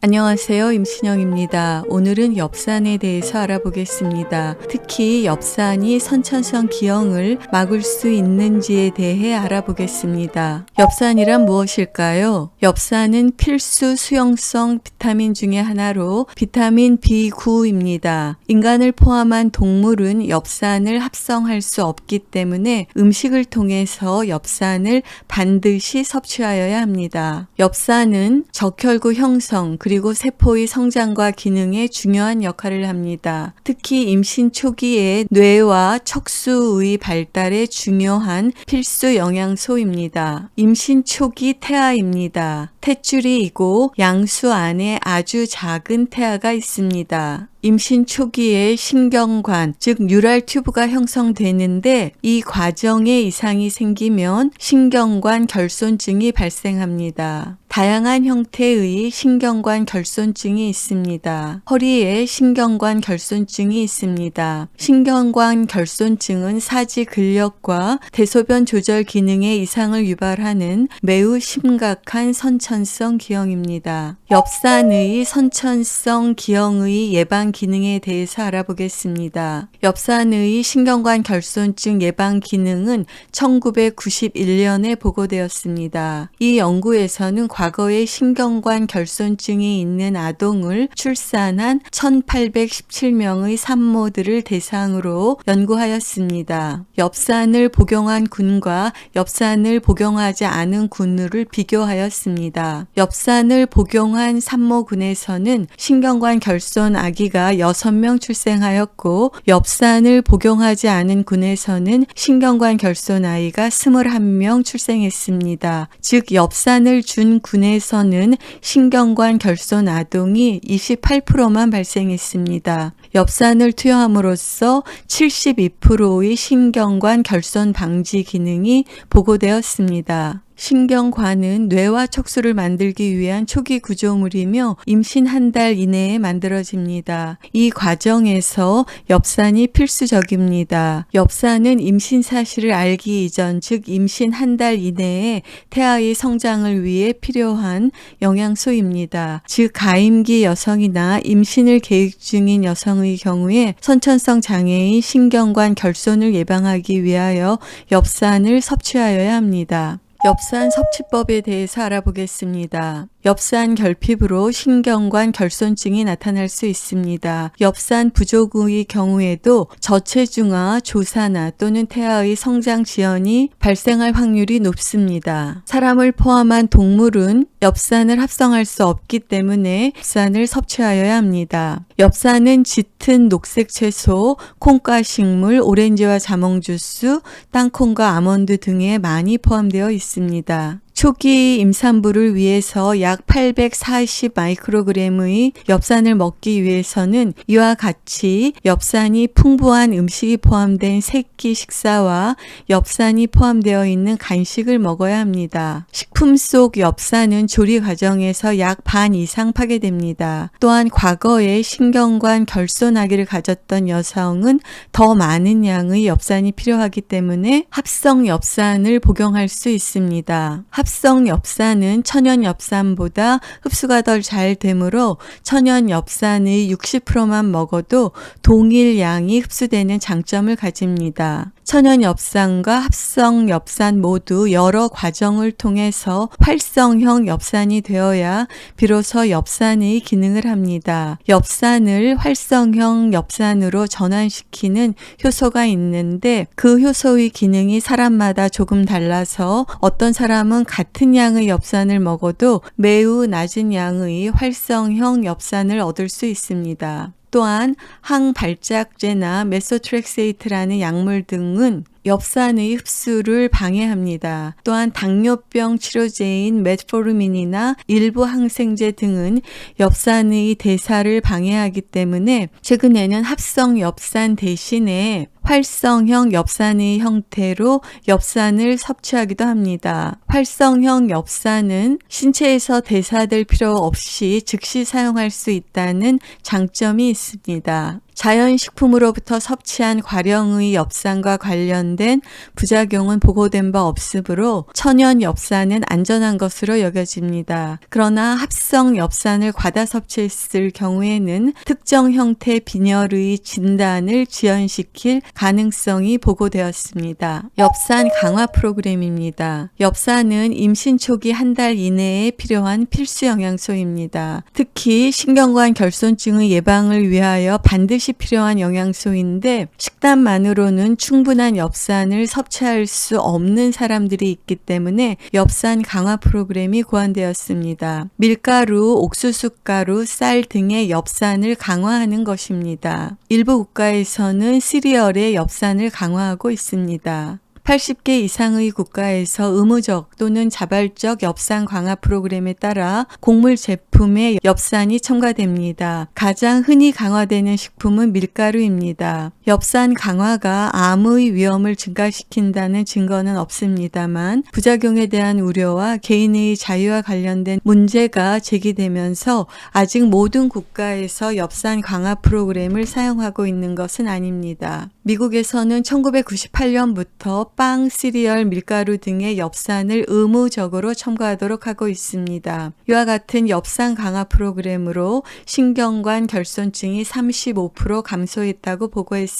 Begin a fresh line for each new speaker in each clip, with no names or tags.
안녕하세요. 임신영입니다. 오늘은 엽산에 대해서 알아보겠습니다. 특히 엽산이 선천성 기형을 막을 수 있는지에 대해 알아보겠습니다. 엽산이란 무엇일까요? 엽산은 필수 수용성 비타민 중의 하나로 비타민 B9입니다. 인간을 포함한 동물은 엽산을 합성할 수 없기 때문에 음식을 통해서 엽산을 반드시 섭취하여야 합니다. 엽산은 적혈구 형성, 그리고 세포의 성장과 기능에 중요한 역할을 합니다. 특히 임신 초기에 뇌와 척수의 발달에 중요한 필수 영양소입니다. 임신 초기 태아입니다. 탯줄이 이고 양수 안에 아주 작은 태아가 있습니다. 임신 초기에 신경관, 즉 뉴럴 튜브가 형성되는데 이 과정에 이상이 생기면 신경관 결손증이 발생합니다. 다양한 형태의 신경관 결손증이 있습니다. 허리에 신경관 결손증이 있습니다. 신경관 결손증은 사지 근력과 대소변 조절 기능에 이상을 유발하는 매우 심각한 선천 성 기형입니다. 엽산의 선천성 기형의 예방 기능에 대해서 알아보겠습니다. 엽산의 신경관 결손증 예방 기능은 1991년에 보고되었습니다. 이 연구에서는 과거에 신경관 결손증이 있는 아동을 출산한 1817명의 산모들을 대상으로 연구하였습니다. 엽산을 복용한 군과 엽산을 복용하지 않은 군을 비교하였습니다. 엽산을 복용한 산모군에서는 신경관 결손 아기가 6명 출생하였고 엽산을 복용하지 않은 군에서는 신경관 결손 아이가 21명 출생했습니다. 즉 엽산을 준 군에서는 신경관 결손 아동이 28%만 발생했습니다. 엽산을 투여함으로써 72%의 신경관 결손 방지 기능이 보고되었습니다. 신경관은 뇌와 척수를 만들기 위한 초기 구조물이며 임신 한 달 이내에 만들어집니다. 이 과정에서 엽산이 필수적입니다. 엽산은 임신 사실을 알기 이전, 즉 임신 한 달 이내에 태아의 성장을 위해 필요한 영양소입니다. 즉 가임기 여성이나 임신을 계획 중인 여성의 경우에 선천성 장애인 신경관 결손을 예방하기 위하여 엽산을 섭취하여야 합니다. 엽산 섭취법에 대해서 알아보겠습니다. 엽산 결핍으로 신경관 결손증이 나타날 수 있습니다. 엽산 부족의 경우에도 저체중아, 조산아 또는 태아의 성장 지연이 발생할 확률이 높습니다. 사람을 포함한 동물은 엽산을 합성할 수 없기 때문에 엽산을 섭취하여야 합니다. 엽산은 짙은 녹색 채소, 콩과 식물, 오렌지와 자몽 주스, 땅콩과 아몬드 등에 많이 포함되어 있습니다. 있습니다. 초기 임산부를 위해서 약 840 마이크로그램의 엽산을 먹기 위해서는 이와 같이 엽산이 풍부한 음식이 포함된 새끼 식사와 엽산이 포함되어 있는 간식을 먹어야 합니다. 식품 속 엽산은 조리 과정에서 약 반 이상 파괴됩니다. 또한 과거에 신경관 결손아기를 가졌던 여성은 더 많은 양의 엽산이 필요하기 때문에 합성 엽산을 복용할 수 있습니다. 합성 엽산은 천연 엽산보다 흡수가 덜 잘 되므로 천연 엽산의 60%만 먹어도 동일 양이 흡수되는 장점을 가집니다. 천연 엽산과 합성 엽산 모두 여러 과정을 통해서 활성형 엽산이 되어야 비로소 엽산의 기능을 합니다. 엽산을 활성형 엽산으로 전환시키는 효소가 있는데 그 효소의 기능이 사람마다 조금 달라서 어떤 사람은 같은 양의 엽산을 먹어도 매우 낮은 양의 활성형 엽산을 얻을 수 있습니다. 또한 항발작제나 메소트렉세이트라는 약물 등은 엽산의 흡수를 방해합니다. 또한 당뇨병 치료제인 메트포르민이나 일부 항생제 등은 엽산의 대사를 방해하기 때문에 최근에는 합성 엽산 대신에 활성형 엽산의 형태로 엽산을 섭취하기도 합니다. 활성형 엽산은 신체에서 대사될 필요 없이 즉시 사용할 수 있다는 장점이 있습니다. 자연식품으로부터 섭취한 과령의 엽산과 관련된 부작용은 보고된 바 없으므로 천연 엽산은 안전한 것으로 여겨집니다. 그러나 합성 엽산을 과다 섭취했을 경우에는 특정 형태 빈혈의 진단을 지연시킬 가능성이 보고되었습니다. 엽산 강화 프로그램입니다. 엽산은 임신 초기 한 달 이내에 필요한 필수 영양소입니다. 특히 신경관 결손증의 예방을 위하여 반드시 필요한 영양소인데 식단만으로는 충분한 엽산을 섭취할 수 없는 사람들이 있기 때문에 엽산 강화 프로그램이 고안되었습니다. 밀가루, 옥수수가루, 쌀 등의 엽산을 강화하는 것입니다. 일부 국가에서는 시리얼의 엽산을 강화하고 있습니다. 80개 이상의 국가에서 의무적 또는 자발적 엽산 강화 프로그램에 따라 곡물 제품에 엽산이 첨가됩니다. 가장 흔히 강화되는 식품은 밀가루입니다. 엽산 강화가 암의 위험을 증가시킨다는 증거는 없습니다만 부작용에 대한 우려와 개인의 자유와 관련된 문제가 제기되면서 아직 모든 국가에서 엽산 강화 프로그램을 사용하고 있는 것은 아닙니다. 미국에서는 1998년부터 빵, 시리얼, 밀가루 등의 엽산을 의무적으로 첨가하도록 하고 있습니다. 이와 같은 엽산 강화 프로그램으로 신경관 결손증이 35% 감소했다고 보고했습니다.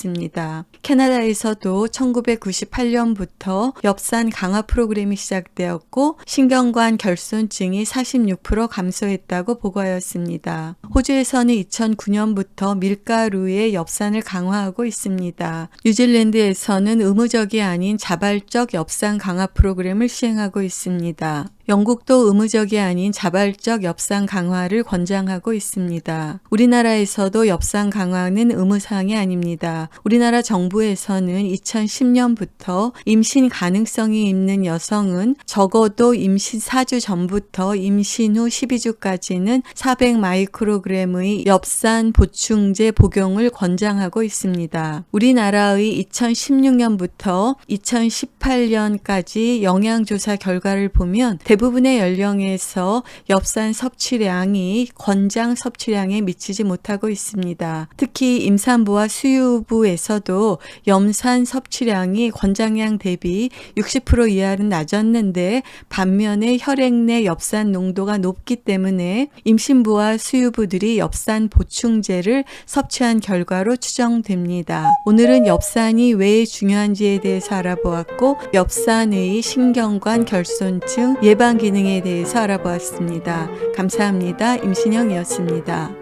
캐나다에서도 1998년부터 엽산 강화 프로그램이 시작되었고 신경관 결손증이 46% 감소했다고 보고하였습니다. 호주에서는 2009년부터 밀가루의 엽산을 강화하고 있습니다. 뉴질랜드에서는 의무적이 아닌 자발적 엽산 강화 프로그램을 시행하고 있습니다. 영국도 의무적이 아닌 자발적 엽산 강화를 권장하고 있습니다. 우리나라에서도 엽산 강화는 의무사항이 아닙니다. 우리나라 정부에서는 2010년부터 임신 가능성이 있는 여성은 적어도 임신 4주 전부터 임신 후 12주까지는 400 마이크로그램의 엽산 보충제 복용을 권장하고 있습니다. 우리나라의 2016년부터 2018년까지 영양조사 결과를 보면 대부분 의 연령에서 엽산 섭취량이 권장 섭취량에 미치지 못하고 있습니다. 특히 임산부와 수유부에서도 염산 섭취량이 권장량 대비 60% 이하는 낮았는데 반면에 혈액 내 엽산 농도가 높기 때문에 임신부와 수유부들이 엽산 보충제를 섭취한 결과로 추정됩니다. 오늘은 엽산이 왜 중요한지에 대해서 알아보았고 엽산의 신경관 결손증 예방 기능에 대해서 알아보았습니다. 감사합니다. 임신영이었습니다.